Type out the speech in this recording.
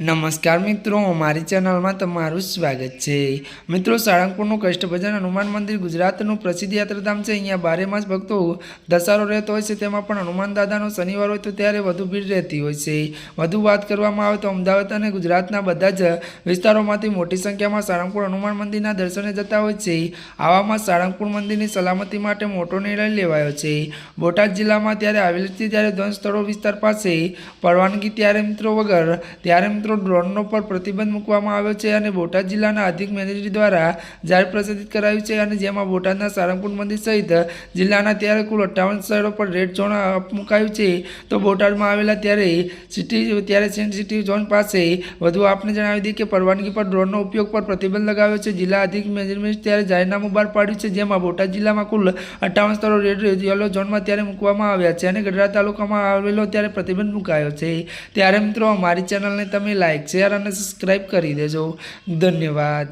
નમસ્કાર મિત્રો અમારી ચેનલમાં તમારું સ્વાગત છે. મિત્રો, સાળંગપુરનું કષ્ટભજન હનુમાન મંદિર ગુજરાતનું પ્રસિદ્ધ યાત્રાધામ છે. અહીંયા બારે માસ ભક્તો દસારો રહેતો હોય છે. તેમાં પણ હનુમાન દાદાનો શનિવાર હોય તો ત્યારે વધુ ભીડ રહેતી હોય છે. વધુ વાત કરવામાં આવે તો અમદાવાદ અને ગુજરાતના બધા જ વિસ્તારોમાંથી મોટી સંખ્યામાં સાળંગપુર હનુમાન મંદિરના દર્શને જતા હોય છે. આવામાં સાળંગપુર મંદિરની સલામતી માટે મોટો નિર્ણય લેવાયો છે. બોટાદ જિલ્લામાં ત્યારે આવેલી છે ત્યારે ધન સ્થળો વિસ્તાર પાસે પરવાનગી ત્યારે મિત્રો વગર, ત્યારે મિત્રો ડ્રોનનો પર પ્રતિબંધ મૂકવામાં આવ્યો છે અને બોટાદ જિલ્લાના અધિક મેનેજર દ્વારા જાહેર પ્રસારિત કરાયું છે અને જેમાં બોટાદના સારંગપુર મંદિર સહિત જિલ્લાના ત્યારે કુલ અઠ્ઠાવન સ્થળો પર રેડ ઝોન મુકાયું છે. તો બોટાદમાં આવેલા ત્યારે સિટી, ત્યારે સેન્ટ સિટી ઝોન પાસે વધુ આપને જણાવી દઈએ કે પરવાનગી પર ડ્રોનનો ઉપયોગ પર પ્રતિબંધ લગાવ્યો છે. જિલ્લા અધિક મેનેજમેન્ટ ત્યારે જાહેરનામું બહાર પાડ્યું છે. જેમાં બોટાદ જિલ્લામાં કુલ અઠ્ઠાવન સ્થળો રેડ યલો ઝોનમાં ત્યારે મૂકવામાં આવ્યા છે અને ગઢડા તાલુકામાં આવેલો ત્યારે પ્રતિબંધ મુકાયો છે. ત્યારે મિત્રો, અમારી ચેનલને તમે લાઇક શેર અને સબસ્ક્રાઈબ કરી દેજો. ધન્યવાદ.